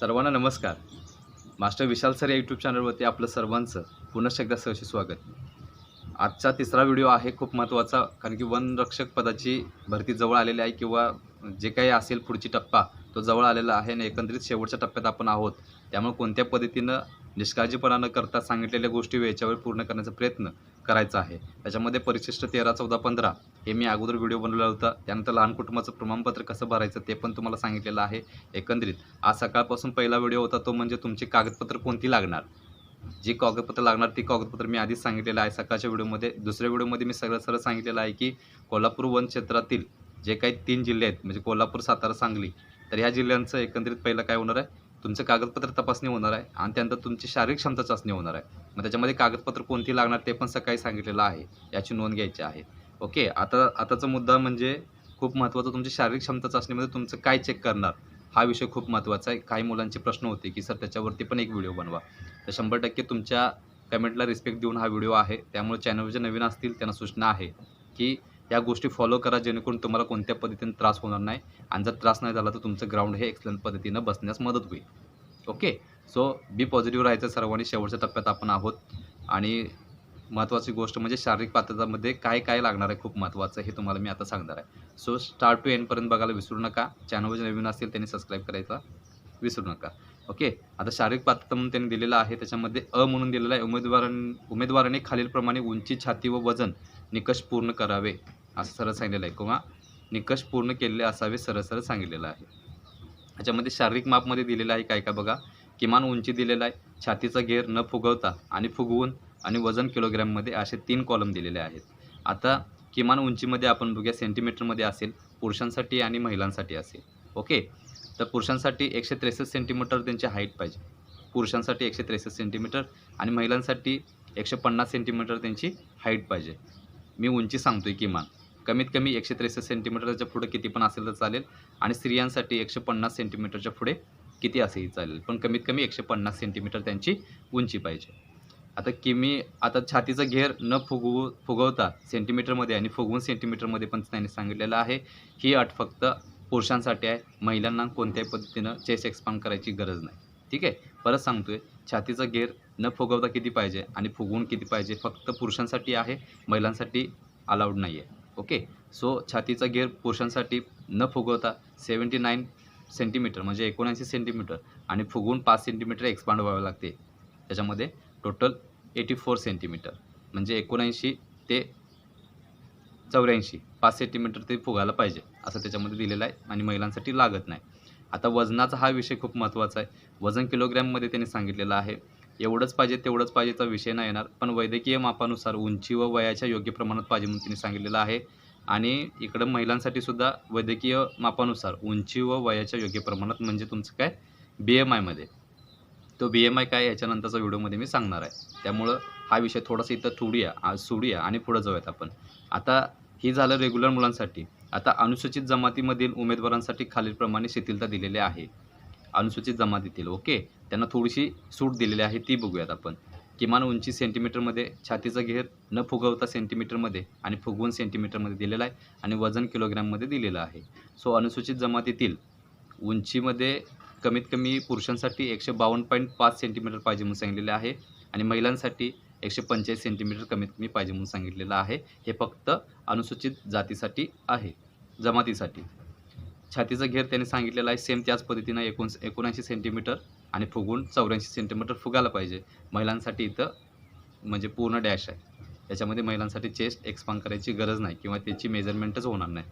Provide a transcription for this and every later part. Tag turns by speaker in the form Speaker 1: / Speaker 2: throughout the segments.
Speaker 1: सर्वांना नमस्कार. Master Vishal sir या यूट्यूब चॅनलवरती आपलं सर्वांचं पुनश्च एकदा सहशी स्वागत. आजचा तिसरा व्हिडिओ आहे खूप महत्त्वाचा कारण की वनरक्षक पदाची भरती जवळ आलेली आहे किंवा जे काही असेल पुढची टप्पा तो जवळ आलेला आहे आणि एकंदरीत शेवटच्या टप्प्यात आपण आहोत. त्यामुळे कोणत्या पद्धतीनं निष्काळजीपणा न करता सांगितलेल्या गोष्टी वेळेच्या वेळी पूर्ण करण्याचा प्रयत्न करायचा आहे. त्याच्यामध्ये परिशिष्ट तेरा चौदा पंधरा हे मी अगोदर व्हिडिओ बनवला होता. त्यानंतर लहान कुटुंबाचं प्रमाणपत्र कसं भरायचं ते पण तुम्हाला सांगितलेलं आहे. एकंदरीत आज सकाळपासून पहिला व्हिडिओ होता तो म्हणजे तुमची कागदपत्र कोणती लागणार? जी कागदपत्र लागणार ती कागदपत्र मी आधीच सांगितलेलं आहे सकाळच्या व्हिडिओमध्ये. दुसऱ्या व्हिडिओमध्ये मी सगळं सरळ सांगितलेलं आहे की कोल्हापूर वन क्षेत्रातील जे काही तीन जिल्हे आहेत म्हणजे कोल्हापूर सातारा सांगली तर ह्या जिल्ह्यांचं एकंदरीत पहिलं काय होणार आहे? तुमचं कागदपत्र तपासणी होणार आहे आणि त्यानंतर तुमची शारीरिक क्षमता चाचणी होणार आहे. मग त्याच्यामध्ये कागदपत्र कोणती लागणार ते पण सकाळी सांगितलेलं आहे. याची नोंद घ्यायची आहे. ओके आता आताचा मुद्दा म्हणजे खूप महत्त्वाचा तुमची शारीरिक क्षमता चाचणीमध्ये तुमचं काय चेक करणार? हा विषय खूप महत्त्वाचा आहे. काही मुलांचे प्रश्न होते की सर त्याच्यावरती पण एक व्हिडिओ बनवा. तर शंभर टक्के तुमच्या कमेंटला रिस्पेक्ट देऊन हा व्हिडिओ आहे. त्यामुळे चॅनल जे नवीन असतील त्यांना सूचना आहे की या गोष्टी फॉलो करा जेणेकरून तुम्हाला कोणत्या पद्धतीने त्रास होणार नाही. आणि जर त्रास नाही झाला तर तुमचं ग्राउंड हे एक्सलंट पद्धतीनं बसण्यास मदत होईल. ओके? सो बी पॉझिटिव्ह राहायचं सर्वांनी. शेवटच्या टप्प्यात आपण आहोत. आणि महत्त्वाची गोष्ट म्हणजे शारीरिक पात्रतामध्ये काय काय लागणार आहे खूप महत्त्वाचं हे तुम्हाला मी आता सांगणार आहे. सो स्टार्ट टू एंडपर्यंत बघायला विसरू नका. चॅनलवर जे नवीन असतील त्यांनी सबस्क्राईब करायचा विसरू नका. ओके आता शारीरिक पात्रता म्हणून त्यांनी दिलेलं आहे. त्याच्यामध्ये अ म्हणून दिलेलं आहे. उमेदवारां उमेदवाराने खालीलप्रमाणे उंची छाती व वजन निकष पूर्ण करावे असं सरळ सांगितलेलं आहे. किंवा निकष पूर्ण केलेले असावे सरळ सरळ सांगितलेलं आहे. याच्यामध्ये शारीरिक मापमध्ये दिलेलं आहे काय का बघा. किमान उंची दिलेला आहे. छातीचा घेर न फुगवता आणि फुगवून आणि वजन किलोग्रॅममध्ये असे तीन कॉलम दिलेले आहेत. आता किमान उंचीमध्ये आपण बघूया सेंटीमीटरमध्ये असेल पुरुषांसाठी आणि महिलांसाठी असेल. ओके? तर पुरुषांसाठी एकशे त्रेसष्ट सेंटीमीटर त्यांची हाईट पाहिजे. पुरुषांसाठी एकशे त्रेसष्ट सेंटीमीटर आणि महिलांसाठी एकशे पन्नास सेंटीमीटर त्यांची हाईट पाहिजे. मी उंची सांगतो आहे किमान. कमीत कमी एकशे त्रेसष्ट सेंटीमीटरच्या पुढे किती पण असेल तर चालेल आणि स्त्रियांसाठी एकशे पन्नास सेंटीमीटरच्या पुढे किती असेही चालेल. पण कमीत कमी एकशे पन्नास सेंटीमीटर त्यांची उंची पाहिजे. आता किमी आता छातीचा घेर न फुगवू फुगवता सेंटीमीटरमध्ये आणि फुगवून सेंटीमीटरमध्ये पण त्यांनी सांगितलेलं आहे. ही अट फक्त पुरुषांसाठी आहे. महिलांना कोणत्याही पद्धतीनं चेस एक्सपांड करायची गरज नाही. ठीक आहे? परत सांगतोय छातीचा घेर न फुगवता किती पाहिजे आणि फुगवून किती पाहिजे फक्त पुरुषांसाठी आहे महिलांसाठी अलाउड नाही आहे ओके? सो छातीचा घेर पुरुषांसाठी न फुगवता सेवन्टी नाईन सेंटीमीटर म्हणजे एकोणऐंशी सेंटीमीटर आणि फुगवून पाच सेंटीमीटर एक्सपांड व्हावे लागते. त्याच्यामध्ये टोटल एटी फोर सेंटीमीटर म्हणजे एकोणऐंशी ते चौऱ्याऐंशी पाच सेंटीमीटर ते फुगायला पाहिजे असं त्याच्यामध्ये दिलेलं आहे आणि महिलांसाठी लागत नाही. आता वजनाचा हा विषय खूप महत्त्वाचा आहे. वजन किलोग्रॅममध्ये त्यांनी सांगितलेलं आहे एवढंच पाहिजे तेवढंच पाहिजेचा विषय नाही येणार पण वैद्यकीय मापानुसार उंची व वयाच्या योग्य प्रमाणात पाहिजे म्हणून त्यांनी सांगितलेलं आहे. आणि इकडं महिलांसाठी सुद्धा वैद्यकीय मापानुसार उंची व वयाच्या योग्य प्रमाणात म्हणजे तुमचं काय? बी एम आयमध्ये तो बी एम आय काय याच्यानंतरचा व्हिडिओमध्ये मी सांगणार आहे. त्यामुळं हा विषय थोडासा इथं थोडूया आज सोडूया आणि पुढं जाऊयात आपण. आता ही झालं रेग्युलर मुलांसाठी. आता अनुसूचित जमातीमधील उमेदवारांसाठी खालीलप्रमाणे शिथिलता दिलेली आहे. अनुसूचित जमातीतील ओके? त्यांना थोडीशी सूट दिलेली आहे ती बघूयात आपण. किमान उंची सेंटीमीटरमध्ये छातीचा घेर न फुगवता सेंटीमीटरमध्ये आणि फुगवून सेंटीमीटरमध्ये दिलेला आहे आणि वजन किलोग्रॅममध्ये दिलेलं आहे. सो अनुसूचित जमातीतील उंचीमध्ये कमीत कमी पुरुषांसाठी एकशे बावन्न पॉईंट पाच सेंटीमीटर पाहिजे म्हणून सांगितलेलं आहे. आणि महिलांसाठी एकशे पंचेचाळीस सेंटीमीटर कमीत कमी पाहिजे म्हणून सांगितलेलं आहे. हे फक्त अनुसूचित जातीसाठी आहे. जमातीसाठी. छातीचा घेर त्यांनी सांगितलेला आहे. सेम त्याच पद्धतीनं एकोण एकोणऐंशी सेंटीमीटर आणि फुगून चौऱ्याऐंशी सेंटीमीटर फुगायला पाहिजे. महिलांसाठी इथं म्हणजे पूर्ण डॅश आहे. त्याच्यामध्ये महिलांसाठी चेस्ट एक्सपांड करायची गरज नाही किंवा त्याची मेजरमेंटच होणार नाही.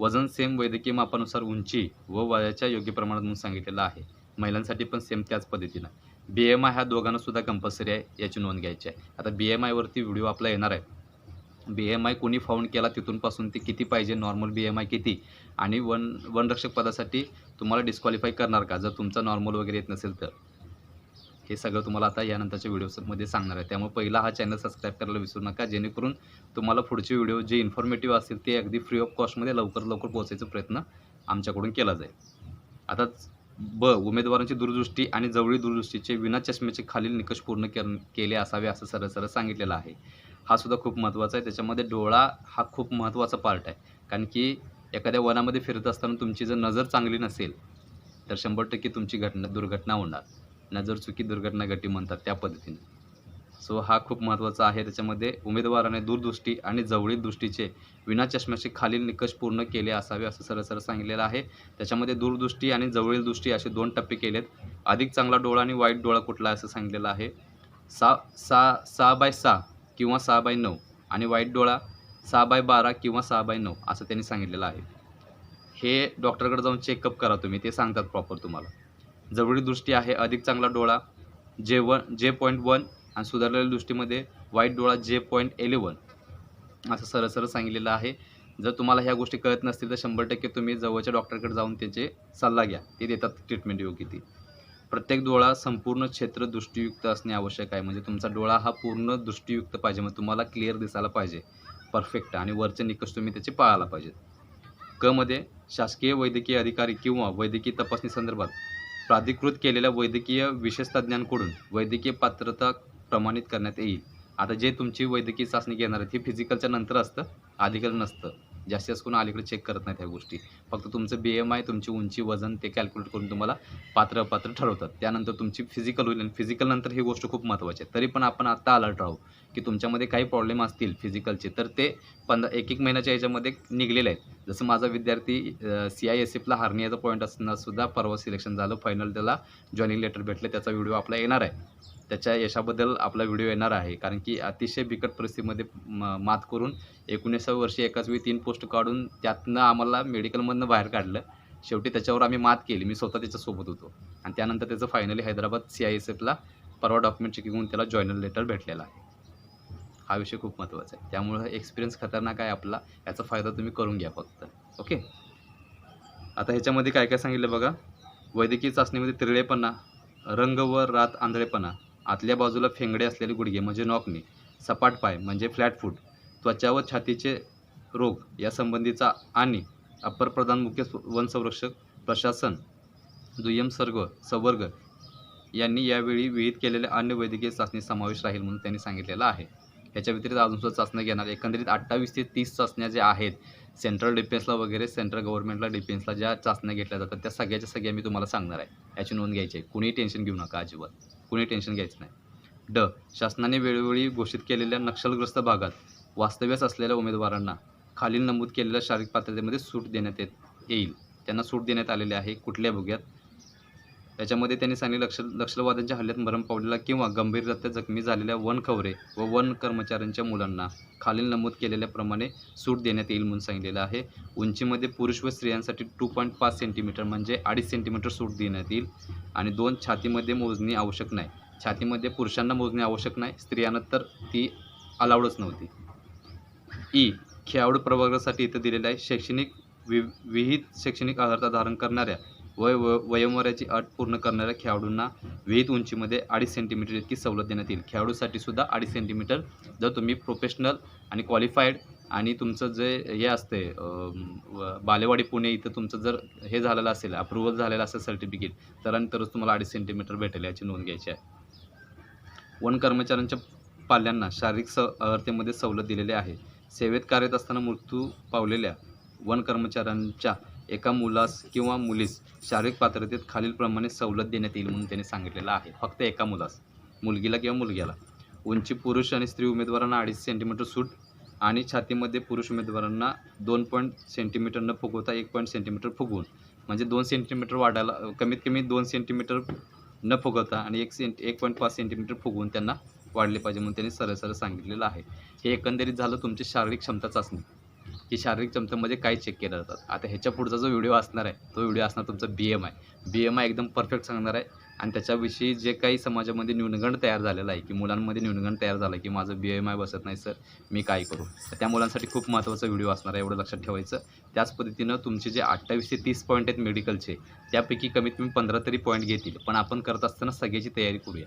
Speaker 1: वजन सेम वैद्यकीय मापानुसार उंची व वयाच्या योग्य प्रमाणात म्हणून सांगितलेलं आहे. महिलांसाठी पण सेम त्याच पद्धतीनं. बी एम आय ह्या दोघांना सुद्धा कंपल्सरी आहे याची नोंद घ्यायची आहे. आता बी एम आयवरती व्हिडिओ आपला येणार आहे. बी एम आय कोणी फाऊंड केला तिथूनपासून ते किती पाहिजे नॉर्मल बी एम आय किती? आणि वन वनरक्षक पदासाठी तुम्हाला डिस्क्वालिफाय करणार का? जर तुमचा नॉर्मल वगैरे येत नसेल तर. हे सगळं तुम्हाला आता यानंतरच्या व्हिडिओमध्ये सांगणार आहे. त्यामुळे पहिला हा चॅनल सबस्क्राईब करायला विसरू नका. जेणेकरून तुम्हाला पुढचे व्हिडिओ जे इन्फॉर्मेटिव्ह असतील ते अगदी फ्री ऑफ कॉस्टमध्ये लवकर लवकर पोहोचायचा प्रयत्न आमच्याकडून केला जाईल. आता ब उमेदवारांची दूरदृष्टी आणि जवळी दूरदृष्टीचे विना चष्म्याचे खालील निकष पूर्ण के केले असावे असं सरळ सरळ सांगितलेलं आहे. हा सुद्धा खूप महत्त्वाचा आहे. त्याच्यामध्ये डोळा हा खूप महत्त्वाचा पार्ट आहे. कारण की एखाद्या वनामध्ये फिरत असताना तुमची जर नजर चांगली नसेल तर शंभर टक्के तुमची घटना दुर्घटना होणार. नजर चुकी दुर्घटना घटी म्हणतात त्या पद्धतीने. सो हा खूप महत्त्वाचा आहे. त्याच्यामध्ये उमेदवाराने दूरदृष्टी आणि जवळील दृष्टीचे विना चष्म्याचे खालील निकष पूर्ण केले असावे असं सरसर सांगितलेलं आहे. त्याच्यामध्ये दूरदृष्टी आणि जवळील दृष्टी असे दोन टप्पे केलेत. अधिक चांगला डोळा आणि वाईट डोळा कुठला असं सांगितलेलं आहे. सा सा सहा बाय सहा किंवा सहा बाय नऊ आणि वाईट डोळा सहा बाय बारा किंवा सहा बाय नऊ असं त्यांनी सांगितलेलं आहे. हे डॉक्टरकडे जाऊन चेकअप करा तुम्ही. ते सांगतात प्रॉपर तुम्हाला. जवळील दृष्टी आहे अधिक चांगला डोळा जे वन जे पॉईंट वन आणि सुधारलेल्या दृष्टीमध्ये वाईट डोळा जे पॉईंट एलेवन असं सरळ सरळ सांगितलेलं आहे. जर तुम्हाला ह्या गोष्टी कळत नसतील तर शंभर टक्के तुम्ही जवळच्या डॉक्टरकडे जाऊन त्याचे सल्ला घ्या. ते देतात ट्रीटमेंट योग्य ती. प्रत्येक डोळा संपूर्ण क्षेत्र दृष्टीयुक्त असणे आवश्यक आहे. म्हणजे तुमचा डोळा हा पूर्ण दृष्टीयुक्त पाहिजे. मग तुम्हाला क्लिअर दिसायला पाहिजे. परफेक्ट आणि वरचे निकष तुम्ही त्याचे पाळायला पाहिजेत. क मध्ये शासकीय वैद्यकीय अधिकारी किंवा वैद्यकीय तपासणी संदर्भात प्राधिकृत केलेल्या वैद्यकीय विशेष तज्ज्ञांकडून वैद्यकीय पात्रता प्रमाणित करण्यात येईल. आता जे तुमची वैद्यकीय चाचणी घेणार आहे ती फिजिकलच्या नंतर असतं अलीकडे नसतं. जास्तीत जास्त कोण अलीकडे चेक करत नाहीत ह्या गोष्टी. फक्त तुमचं बी एम आय तुमची उंची वजन ते कॅल्क्युलेट करून तुम्हाला पात्र पात्र ठरवतात. त्यानंतर तुमची फिजिकल होईल आणि फिजिकल नंतर ही गोष्ट खूप महत्त्वाची आहे. तरी पण आपण आत्ता अलर्ट राहू की तुमच्यामध्ये काही प्रॉब्लेम असतील फिजिकलचे तर ते पंधरा एक एक महिन्याच्या याच्यामध्ये निघलेले आहेत. जसं माझा विद्यार्थी सी आय एस एफला हार्नियाचा पॉईंट असताना सुद्धा परवा सिलेक्शन झालं. फायनल त्याला जॉईनिंग लेटर भेटलं. त्याचा व्हिडिओ आपला येणार आहे. त्याच्या यशाबद्दल आपला व्हिडिओ येणार आहे. कारण की अतिशय बिकट परिस्थितीमध्ये म- मात करून एकोणीसाव्या वर्षी एकाच वेळी तीन पोस्ट काढून त्यातनं आम्हाला मेडिकलमधनं बाहेर काढलं. शेवटी त्याच्यावर आम्ही मात केली. मी स्वतः त्याच्यासोबत होतो. आणि त्यानंतर त्याचं finally Hyderabad C I S एफला परवा डॉक्युमेंट चेकिंग होऊन त्याला जॉईनर लेटर भेटलेला आहे. हा विषय खूप महत्त्वाचा आहे. त्यामुळं एक्सपिरियन्स खतरनाक आहे आपला. याचा फायदा तुम्ही करून घ्या फक्त. ओके आता ह्याच्यामध्ये काय काय सांगितलं बघा? वैद्यकीय चाचणीमध्ये तिरळेपणा रंग व रात आंधळेपणा. आतल्या बाजूला फेंगडे असलेले गुडघे म्हणजे नॉकनी सपाट पाय म्हणजे फ्लॅट फूट त्वचा व छातीचे रोग या संबंधीचा आणि अप्पर प्रधान मुख्य वनसंरक्षक वन संरक्षक प्रशासन दुय्यम सर्ग संवर्ग यांनी यावेळी विहित केलेल्या अन्य वैद्यकीय चाचणी समावेश राहील म्हणून त्यांनी सांगितलेलं आहे. याच्या व्यतिरिक्त अजून सुद्धा चाचण्या घेणार एकंदरीत अठ्ठावीस ते तीस चाचण्या ज्या आहेत सेंट्रल डिफेन्सला वगैरे सेंट्रल गव्हर्नमेंटला डिफेन्सला ज्या चाचण्या घेतल्या जातात त्या सगळ्याच्या सगळ्या मी तुम्हाला सांगणार आहे. याची नोंद घ्यायची आहे. कुणीही टेन्शन घेऊ नका अजिबात. कुणी टेन्शन घ्यायचं नाही. ड. शासनाने वेळोवेळी घोषित केलेल्या नक्षलग्रस्त भागात वास्तव्यास असलेल्या उमेदवारांना खालील नमूद केलेल्या शारीरिक पात्रतेमध्ये सूट देण्यात येत येईल. त्यांना सूट देण्यात आलेली आहे कुठल्या भोग्यात? याच्यामध्ये त्यांनी सांगितले लक्ष नक्षलवाद्यांच्या हल्ल्यात मरण पावलेला किंवा गंभीररित्या जखमी झालेल्या वन खवरे व वन कर्मचाऱ्यांच्या मुलांना खालील नमूद केलेल्याप्रमाणे सूट देण्यात येईल म्हणून सांगितलेलं आहे. उंचीमध्ये पुरुष व स्त्रियांसाठी टू पॉईंट पाच सेंटीमीटर म्हणजे अडीच सेंटीमीटर सूट देण्यात येईल आणि दोन छातीमध्ये मोजणी आवश्यक नाही. छातीमध्ये पुरुषांना मोजणी आवश्यक नाही स्त्रियांना तर ती अलाउडच नव्हती. ई खेळाडू प्रवर्गासाठी इथं दिलेलं आहे. शैक्षणिक वि विहित शैक्षणिक अर्हता धारण करणाऱ्या वय व वयोमर्याची अट पूर्ण करणाऱ्या खेळाडूंना विहित उंचीमध्ये अडीच सेंटीमीटर इतकी सवलत देण्यात येईल. खेळाडूसाठी सुद्धा अडीच सेंटीमीटर जर तुम्ही प्रोफेशनल आणि क्वालिफाईड आणि तुमचं जे हे असते बालेवाडी पुणे इथं तुमचं जर हे झालेलं असेल अप्रुव्हल झालेलं असेल सर्टिफिकेट तर तरच तुम्हाला अडीच सेंटीमीटर भेटेल याची नोंद घ्यायची आहे. वन कर्मचाऱ्यांच्या पाल्यांना शारीरिक स अर्हतेमध्ये सवलत दिलेली आहे. सेवेत कार्यरत असताना मृत्यू पावलेल्या वन कर्मचाऱ्यांच्या एका मुलास किंवा मुलीस शारीरिक पात्रतेत खालीलप्रमाणे सवलत देण्यात येईल म्हणून त्यांनी सांगितलेलं आहे. फक्त एका मुलास मुलगीला किंवा मुलग्याला. उंची पुरुष आणि स्त्री उमेदवारांना अडीच सेंटीमीटर सूट आणि छातीमध्ये पुरुष उमेदवारांना दोन पॉईंट सेंटीमीटर न फुगवता एक पॉईंट सेंटीमीटर फुगवून म्हणजे दोन सेंटीमीटर वाढायला कमीत कमी दोन सेंटीमीटर न फुगवता आणि एक सेंट एक पॉईंट पाच सेंटीमीटर फुगवून त्यांना वाढले पाहिजे म्हणून त्यांनी सरळ सरळ सांगितलेलं आहे. हे एकंदरीत झालं तुमची शारीरिक क्षमता चाचणी. की शारीरिक क्षमतेमध्ये काय चेक केलं जातात आता ह्याच्या पुढचा जो व्हिडिओ असणार आहे तो व्हिडिओ असणार तुमचा B M I B M I एकदम परफेक्ट सांगणार आहे. आणि त्याच्याविषयी जे काही समाजामध्ये न्यूनगंड तयार झालेला आहे की मुलांमध्ये न्यूनगंड तयार झाला आहे की माझं बी एम आय बसत नाही सर मी काय करू? तर त्या मुलांसाठी खूप महत्त्वाचा व्हिडिओ असणार आहे एवढं लक्षात ठेवायचं. त्याच पद्धतीनं तुमचे जे अठ्ठावीस ते तीस पॉईंट आहेत मेडिकलचे त्यापैकी कमीत कमी पंधरा तरी पॉईंट घेतील. पण आपण करत असताना सगळ्याची तयारी करूया.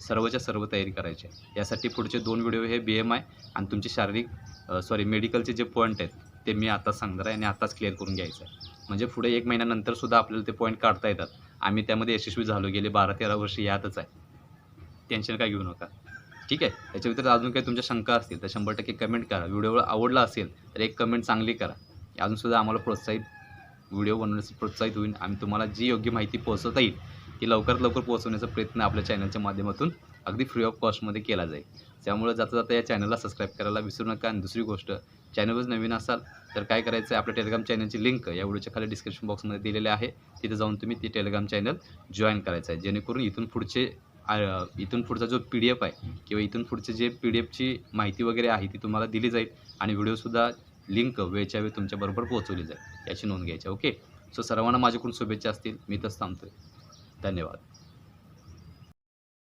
Speaker 1: सर्वच्या सर्व तयारी करायची आहे. यासाठी पुढचे दोन व्हिडिओ हे बी एम आय आणि तुमचे शारीरिक सॉरी मेडिकलचे जे पॉईंट आहेत ते मी आताच सांगणार आहे आणि आताच क्लिअर करून घ्यायचं आहे. म्हणजे पुढे एक महिन्यानंतर सुद्धा आपल्याला ते पॉईंट काढता येतात. आम्ही त्यामध्ये यशस्वी झालो गेले बारा तेरा वर्ष यातच आहे. टेन्शन काय घेऊ नका. ठीक आहे? त्याच्या व्यतिरिक्त अजून काही तुमच्या शंका असतील तर शंभर टक्के कमेंट करा. व्हिडिओ आवडला असेल तर एक कमेंट चांगली करा. अजूनसुद्धा आम्हाला प्रोत्साहित व्हिडिओ बनवण्यास प्रोत्साहित होईल. आम्ही तुम्हाला जी योग्य माहिती पोहोचवता येईल ती लवकरात लवकर पोहोचवण्याचा प्रयत्न आपल्या चॅनलच्या माध्यमातून अगदी फ्री ऑफ कॉस्टमध्ये केला जाईल. त्यामुळे जाता जाता या चॅनलला सबस्क्राईब करायला विसरू नका. आणि दुसरी गोष्ट चॅनलवर नवीन असाल तर काय करायचं आहे आपल्या टेलिग्राम चॅनलची लिंक या व्हिडिओच्या खाली डिस्क्रिप्शन बॉक्समध्ये दिलेली आहे. तिथे जाऊन तुम्ही ती टेलिग्राम चॅनल जॉईन करायचं आहे जेणेकरून इथून पुढचे इथून पुढचा जो पी डी एफ आहे किंवा इथून पुढचे जे पी डी एफची माहिती वगैरे आहे ती तुम्हाला दिली जाईल आणि व्हिडिओसुद्धा लिंक वेळच्या वेळ तुमच्याबरोबर पोहोचवली जाईल. याची नोंद घ्यायची ओके सो सर्वांना माझ्याकडून शुभेच्छा असतील. मी तसं आहे धन्यवाद